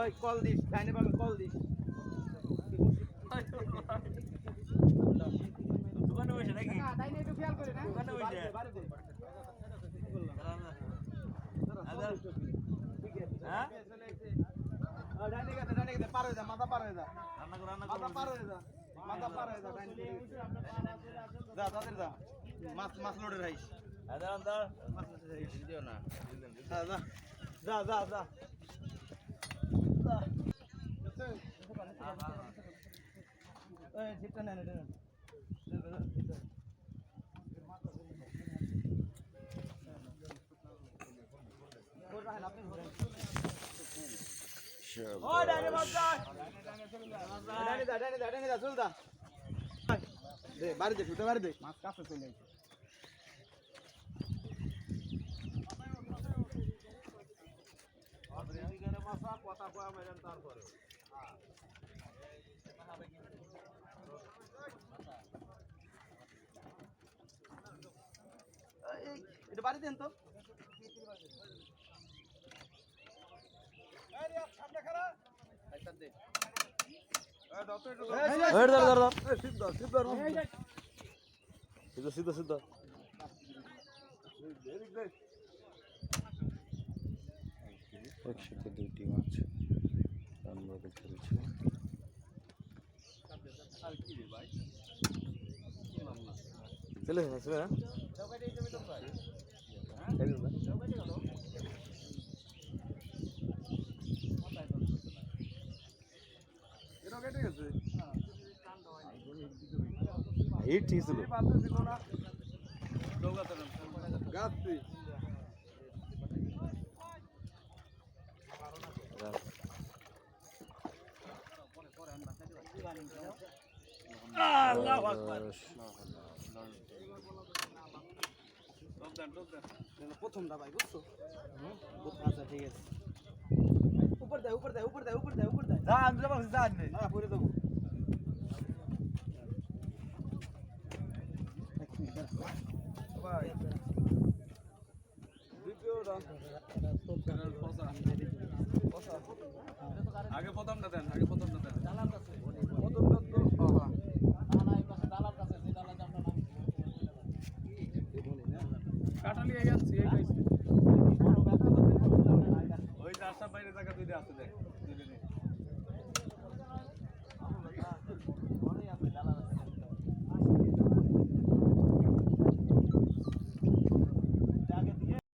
ওই call this ডাইনে পাবে কল দিস। দোকানে বসে নাকি? ডাইনে একটু খেয়াল করে না। ওখানে ওই যে। বাড়ি দে, বাড়ি দে। আদার হ্যাঁ ডাইনে গেছে ডাইনে গেছে পার হয়ে যা মাথা পার হয়ে যা। রান্না করে রান্না মাথা করে পার হয়ে যা মাথা পার হয়ে যা ডাইনে। যা তাদের যা। মাছ মাছ লোডের রাইস আদার আদার মাছ লোডের রাইস দিও না যা যা যা যা যা। ডাইনে যা, ডাইনে যা, চল যা। চলে আইছে। এই, এটা বাড়ি দেন তো। দে। ধর ধর ধর সিদ্ধ সিদ্ধ সিদ্ধ। একসাথে দুইটি মাছ। রান্না করেছে চলে আসবে হ্যাঁ? হিট ঠিক ছিল আল্লাহু প্রথমটা ভাই বুঝছ আচ্ছা ঠিক আছে উপর দেয় উপর দেয় উপর দেয় উপর দেয় উপর দেয় যা আমি যাব যা আনবে না পরে দেবো আগে ওই রাস্তা বাইরে টাকা তুই আসতে দেখ।